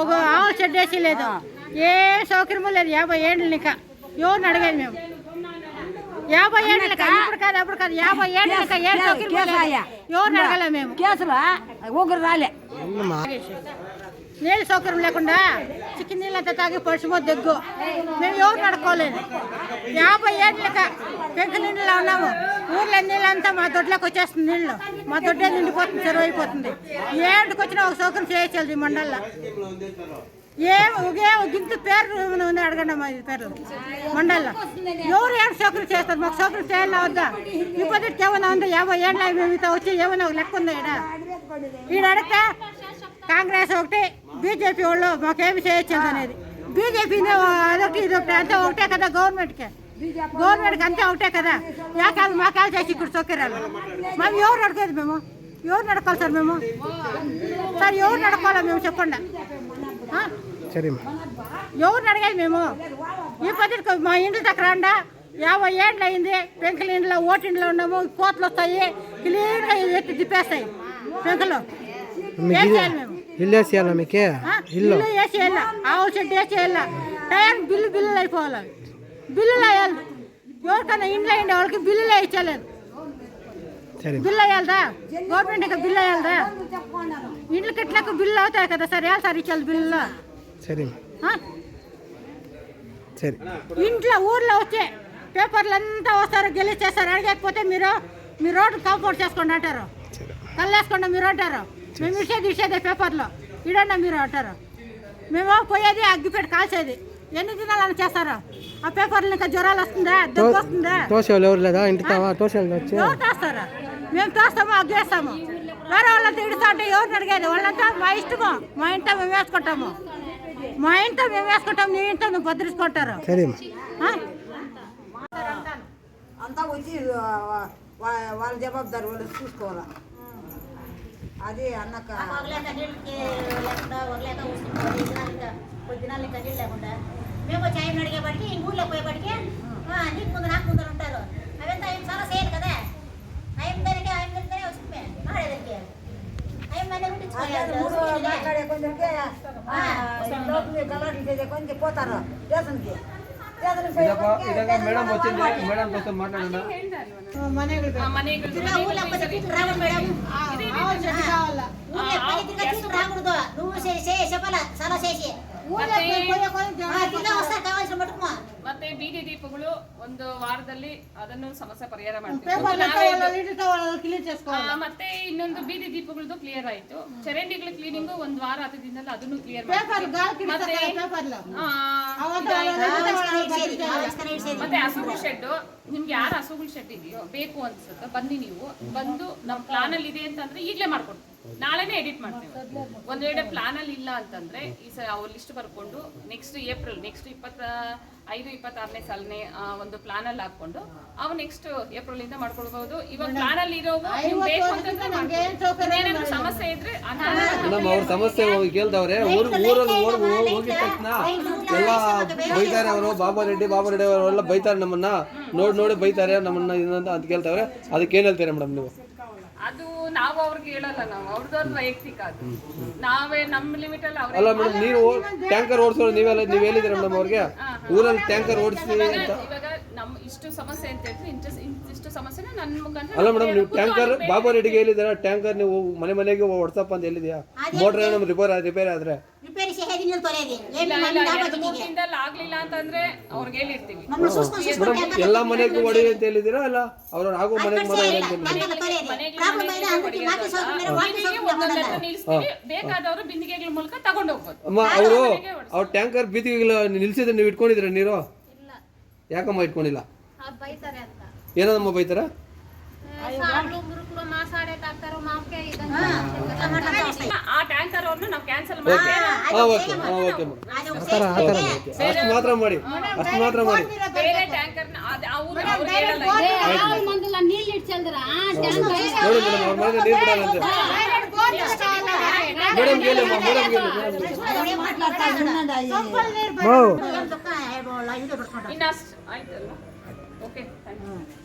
ఒక ఆవు షెడ్ వేసి లేదు. ఏ సౌకర్యము లేదు. యాభై ఏళ్ళు ఇంకా ఎవరిని అడగదు మేము? యాభై ఏళ్ళు ఇప్పుడు కాదు అప్పుడు కాదు. యాభై ఏళ్ళు ఏ సౌకర్యం లేదు. ఎవరిని అడగలే మేము? కేసులు ఊగురు రాలే. నీళ్ళు సౌకర్యం లేకుండా చికెన్ నీళ్ళంతా తాగి పశుమో దగ్గు. మేము ఎవరు నడుకోలేదు. యాభై ఏళ్ళక పెంకు నీళ్ళలో ఉన్నాము. ఊర్లో నీళ్ళంతా మా దొడ్లోకి వచ్చేస్తుంది నీళ్ళు. మా దొడ్డే నిండిపోతుంది చెరువు అయిపోతుంది ఏడుకి వచ్చినా ఒక సౌకర్యం చేయొచ్చు ఈ మండల్లో. ఏం ఒకే గింత పేరు ఉంది అడగండి మా పేరు పేర్లు. మండల్లో. ఎవరు ఏడు సౌకర్యం చేస్తారు? మాకు సౌకర్యం చేయాలా వద్దా? ఇప్పటికి ఏమైనా ఉందా? యాభై ఏళ్ళ మేము ఇంత వచ్చి ఏమైనా ఒక లెక్క ఉందా ఈడ? ఈడ అడిగితే కాంగ్రెస్ ఒకటి బీజేపీ వాళ్ళు మాకేమి చేయొచ్చు అనేది. బీజేపీ అదొకటి ఇదొకటి అంతా ఒకటే కదా గవర్నమెంట్కి. గవర్నమెంట్కి అంతా ఒకటే కదా. యా కాదు మా కాదు చేసి ఇక్కడ సౌకర్యాలు మేము ఎవరు అడగదు మేము? ఎవరు నడకాలి సార్ మేము? సార్ ఎవరు నడకాలా మేము చెప్పండి. ఆ? ఎవరిని అడగాలి మేము? ఈ పద్ధతికి మా ఇంటి దగ్గర అండ యాభై ఏళ్ళు అయింది. పెంకుల ఇంట్లో ఓటింట్లో ఉన్నాము. కోతలు వస్తాయి. క్లీన్గా ఎత్తి తిప్పేస్తాయి. పెంకులు. ఏం చేయాలి మేము? ఇల్లు వేసేయాలా మీకే? ఇల్లు? వేసేయాల ఆవు చెట్టు వేసేయాల టైం బిల్లు బిల్లులు అయిపోవాలి. బిల్లులు వేయాలి. ఎవరికైనా ఇంట్లో ఉండే వాళ్ళకి బిల్లులు వేయించలేదు సరే. బిల్లు వేయాలదా? గవర్నమెంట్కి బిల్లు వేయాలదా? ఇండ్లకి ఇట్లకు బిల్లు అవుతాయి కదా సార్ వేయాలి సార్ ఇచ్చేది బిల్లు సరే? సరే. ఇంట్లో ఊర్లో వచ్చే పేపర్లు అంతా వస్తారు గెలిచేస్తారు అడగకపోతే మీరు మీ రోడ్డు కాంపౌండ్ చేసుకోండి అంటారు. కల్లేసుకోండి మీరు అంటారు. మేము ఇచ్చేది ఇచ్చేది పేపర్లో. ఇడండి మీరు అంటారు. మేము పోయేది అగ్గిపెట్టి కాల్చేది. ఎన్ని దినాలని చేస్తారు? ఆ పేపర్లు ఇంకా జ్వరాలు వస్తుందా? దగ్గు వస్తుందా? తోసేవాళ్ళు ఎవరు లేదా? ఇంటి తావా తోసేవాళ్ళు వచ్చి? ఎవరు తోస్తారు? మేము తోస్తాము అగ్గేస్తాము. వేరే వాళ్ళంతా ఇడుతా అంటే ఎవరిని అడిగేది? వాళ్ళంతా మా ఇష్టము. మా ఇంట్లో మేము వేసుకుంటాము. మా ఇంట్లో మేము వేసుకుంటాము నీ ఇంట్లో నువ్వు భద్రించుకుంటారు సరే ఆ? అంతా వచ్చి వాళ్ళ జవాబుదారు వాళ్ళు చూసుకోవాలా? అది అన్నక ఒకలేక నీళ్ళకి లేకుండా ఊసుకుంటుంది ఇంకా కొద్ది నాళ్ళు ఇంకా నీళ్ళు లేకుండా. మేము వచ్చి ఆయన అడిగేపటికి ఇంక ఊళ్ళో పోయేపటికి ఆ, నీకు ముందు నాకు ముందు ఉంటారు. అవంతా ఆయన చాలా చేయాలి కదా. ఆయన దానికి ఆయన వెళ్తేనే వచ్చింది. మాడేదానికి కొంచెం పోతారు స్టేషన్కి స్టేషన్కి పోయే కొంచెం ಮತ್ತೆ ಬೀದಿ ದೀಪಗಳು ಒಂದು ವಾರದಲ್ಲಿ ಅದನ್ನು ಸಮಸ್ಯೆ ಪರಿಹಾರ ಮಾಡ್ತೀವಿ. ಮತ್ತೆ ಇನ್ನೊಂದು ಬೀದಿ ದೀಪಗಳದ್ದು ಕ್ಲಿಯರ್ ಆಯ್ತು. ಚರಂಡಿಗಳ ಕ್ಲೀನಿಂಗ್ ಒಂದ್ ವಾರ ಹತ್ತು ದಿನದಲ್ಲಿ ಅದನ್ನು ಕ್ಲಿಯರ್ ಮತ್ತೆ ಹಸುಗಳ ಶೆಡ್ ನಿಮ್ಗೆ ಯಾರು ಹಸುಗಳ ಶೆಡ್ ಇದೆಯೋ ಬೇಕು ಅನ್ಸುತ್ತೆ. ಬನ್ನಿ ನೀವು. ಬಂದು ನಮ್ ಪ್ಲಾನ್ ಅಲ್ಲಿ ಇದೆ ಅಂತಂದ್ರೆ ಈಗಲೇ ಮಾಡ್ಕೊಡ್ತೀವಿ. ನಾಳೆನೇ ಎಡಿಟ್ ಮಾಡ್ತೀವಿ. ಒಂದ್ ವೇಳೆ ಪ್ಲಾನ್ ಅಲ್ಲಿ ಇಲ್ಲ ಅಂತಂದ್ರೆ ಈ ಸಲ ಅವ್ರ ಲಿಸ್ಟ್ ಬರ್ಕೊಂಡು ನೆಕ್ಸ್ಟ್ ಏಪ್ರಿಲ್ ನೆಕ್ಸ್ಟ್ ಇಪ್ಪತ್ತ ಐದು ಇಪ್ಪತ್ತಾರನೇ ಸಾಲನೆ ಒಂದು ಪ್ಲಾನ್ ಅಲ್ಲಿ ಹಾಕೊಂಡು ಅವು ನೆಕ್ಸ್ಟ್ ಏಪ್ರಿಲ್ ಇಂದ ಮಾಡ್ಕೊಳ್ಬಹುದು. ಇವಾಗ ಪ್ಲಾನ್ ಅಲ್ಲಿ ಇರೋವು ನಿಮ್ಗ್ ಬೇಕು ಅಂತಂದ್ರೆ ನಮ್ಗೆ ಏನ್ ಮಾಡ್ಬೋದು. ಸೌಕರ್ಯ ಸಮಸ್ಯೆ ಇದ್ರೆ ಅವ್ರ ಸಮಸ್ಯೆ ಹೋಗಿ ಕೇಳ್ದವ್ರೆ ಊರ್ ಊರಲ್ಲಿ ಓಡ್ ಹೋಗಿದ ತಕ್ಷಣ ಎಲ್ಲ ಬೈತಾರೆ ಅವರು ಬಾಬಾ ರೆಡ್ಡಿ ಬಾಬಾ ರೆಡ್ಡಿ ಅವರೆಲ್ಲ ಬೈತಾರೆ ನಮ್ಮನ್ನ. ನೋಡಿ ನೋಡಿ ಬೈತಾರೆ ನಮ್ಮನ್ನ ಅಂತ ಕೇಳ್ತಾವ್ರೆ. ಅದಕ್ಕೆ ಏನ್ ಹೇಳ್ತೀರಾ ಮೇಡಮ್ ನೀವು? ಅದು ನಾವು ಅವ್ರಿಗೆ ಹೇಳಲ್ಲ ನಾವು. ಅವ್ರದ್ದು ವೈಯಕ್ತಿಕ ಅದು. ನಾವೇ ನಮ್ಮ ಲಿಮಿಟ್ ಅಲ್ಲಿ ಅಲ್ಲ ಮೇಡಮ್ ನೀವು ಟ್ಯಾಂಕರ್ ಓಡಿಸೋರು ನೀವೆಲ್ಲ ನೀವು ಹೇಳಿದ್ರೆ ಮೇಡಮ್ ಅವ್ರಿಗೆ? ಊರಲ್ಲಿ ಟ್ಯಾಂಕರ್ ಓಡಿಸಿ ಅಂತ? ಇವಾಗ ನಮ್ಮ ಇಷ್ಟು ಸಮಸ್ಯೆ ಅಂತ ಹೇಳಿದ್ರೆ ಇಂಟು ಇಂತಿಷ್ಟು ಸಮಸ್ಯೆನ ನನ್ನ ಮುಖಾಂತರ ಅಲ್ಲ ಮೇಡಮ್ ನೀವು ಟ್ಯಾಂಕರ್ ಬಾಬಾ ರೆಡ್ಡಿಗೆ ಹೇಳಿದಾರ ಟ್ಯಾಂಕರ್ ನೀವು ಮನೆ ಮನೆಗೆ ವಾಟ್ಸಪ್ ಅಂತ ಹೇಳಿದ್ಯಾ? ಮೋಟ್ರ್ ಏನೋ ರಿಪೇರ್ ರಿಪೇರ್ ಆದ್ರೆ? ಎಲ್ಲ ಮನೆಗೆ ಒಡೆಯ ಅಂತ ಹೇಳಿದಿರಾ ಅಲ್ಲ ಅವ್ರ ಆಗೋ ಮನೆ ಅಮ್ಮ ಅವರು ಅವ್ರ ಟ್ಯಾಂಕರ್ ಬೀದಿಗೆಗಳ ನಿಲ್ಸಿದ್ರೆ ನೀವು ಇಟ್ಕೊಂಡಿದ್ರ ನೀರು? ಯಾಕಮ್ಮ ಇಟ್ಕೊಂಡಿಲ್ಲ? ಆ ಏನಮ್ಮ ಬೈತಾರ? ನಾವು ಕ್ಯಾನ್ಸಲ್ ಓಕೆ ಓಕೆ ಓಕೆ ಆ ಥರ ಓಕೆ ಮಾತ್ರ ಮಾಡಿ. ಮಾತ್ರ ಮಾಡಿ. ಬೇರೆ ಮಂದಲ ನೀರು ನೀರು ಇನ್ನಷ್ಟು ಆಯ್ತಲ್ಲ. Okay thank you